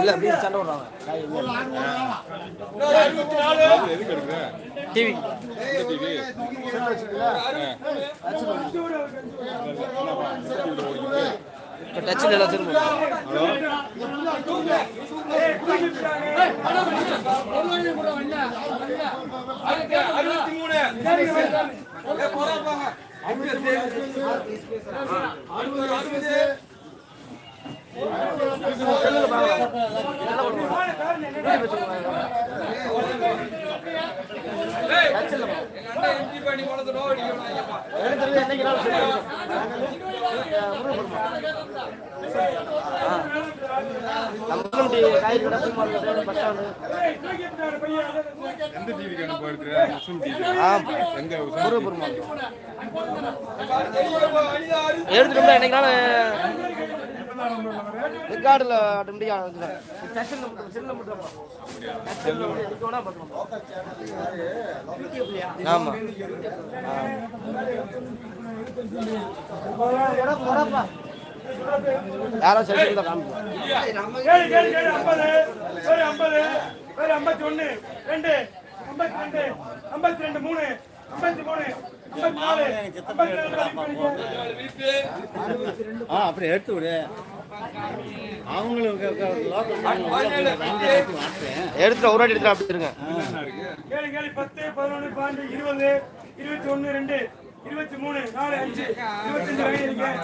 இல்லை அப்படியே சண்டை விடுறாங்க காய் டிவி இப்போ டச்சில் எல்லாம் திரும்ப அறுபத்தி அறுபது. பஸ் ஸ்டாண்டு எந்த டிவிக்கு அனுப்ப இருக்கிற முஸ்லிம் டிவி எங்க முருகப்பெருமாள் அடிதான் எடுத்துட்டோம்னா என்னைக்குனாலும் ரெக்கார்டில் ஆட்டோமேட்டிக்காக வந்துடும் செல்லில் செல்லில் மட்டும் செல்லில் மட்டும் ஆமாம் யாரோ செல்லில் காமிக்கும் ஐம்பத்தி ரெண்டு ஐம்பத்தி ரெண்டு ஐம்பத்தி ரெண்டு மூணு ஐம்பத்தி மூணு ஆ அப்படி எடுத்து விடு. அவங்களுக்கு எடுத்துட்டு ஒரு வாட்டி எடுத்துட்டு அப்படி இருங்க பத்து பதினொன்று பன்னெண்டு இருபது இருபத்தி ஒண்ணு ரெண்டு இருபத்தி மூணு நாலு அஞ்சு இருபத்தஞ்சு வாங்கிருக்கேன்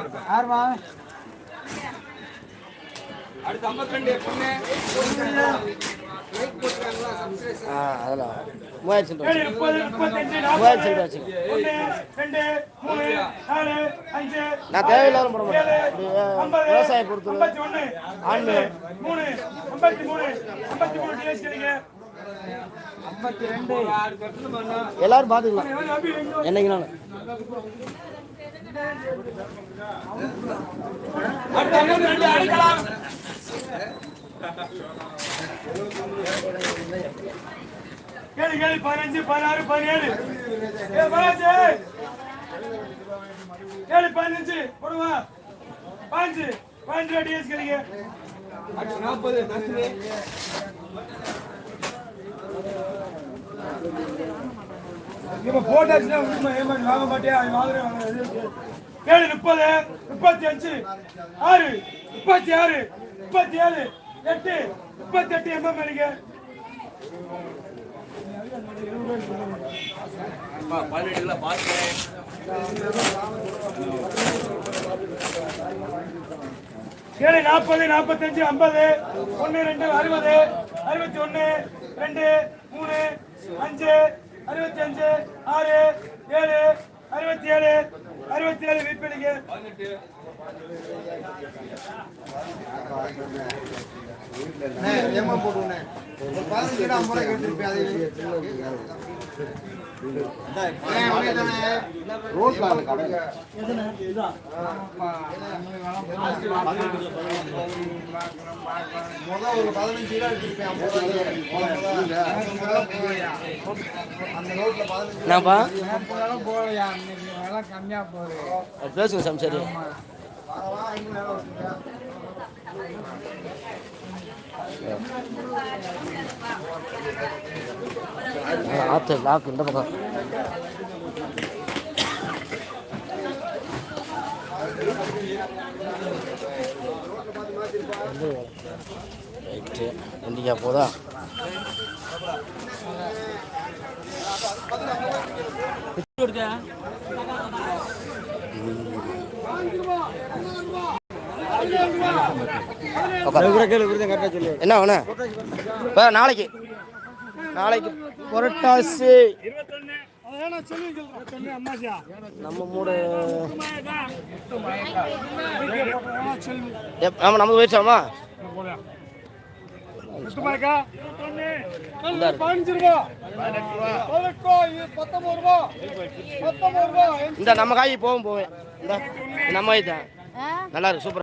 அடுத்து ஐம்பத்தி ரெண்டு பொண்ணு. ஆ அதெல்லாம். மூவாயிரத்தி சில்லறை நான் தேவையில்லாத போட மாட்டேன். ஏழு, இப்படி எல்லாரும் பார்த்துக்கலாம் என்னைக்கு நான் ரெண்டு அடிக்கலாம். ஏழு, ஏழு, பதினஞ்சு, பதினாறு, பதினேழு. ஏழு, பதினஞ்சு, போடுவா. பாஞ்சு, பாஞ்சு ரூபா கிடைங்க. அடுத்து நாற்பது இப்ப போட்டாச்சுன்னா ஏமாத்தி வாங்க மாட்டியா? அவன் வாங்குறேன். ஏழு, முப்பது, முப்பத்தி அஞ்சு, ஆறு, முப்பத்தி ஆறு, முப்பத்தி ஏழு, எட்டு, முப்பத்தி எட்டு எம்எம் எடுங்க ஏழு நாற்பது நாற்பத்தஞ்சு ஐம்பது ஒன்று ரெண்டு அறுபது அறுபத்தி ஒன்று ரெண்டு மூணு அஞ்சு அறுபத்தி அஞ்சு ஆறு ஏழு அறுபத்தி ஏழு அறுபத்தி ஏழு விற்பனைக்கு என்னப்பா? பேசுங்க சரி. ஆத்து லாக் இந்த பக்கம். ரைட்டு போதா? என்ன இப்போ நாளைக்கு. நாளைக்கு புரட்டாசி. நம்ம மூடு. ஆமா நம்ம போயிடுச்சாமா. பதினஞ்சு ரூபா பதினெட்டு ரூபா இது பத்தொன்பது ரூபா பத்தொன்பது ரூபா இந்த நம்ம காய் போகும் போவேன் இந்த நம்ம காய் தான் நல்லா இருக்கு சூப்பர்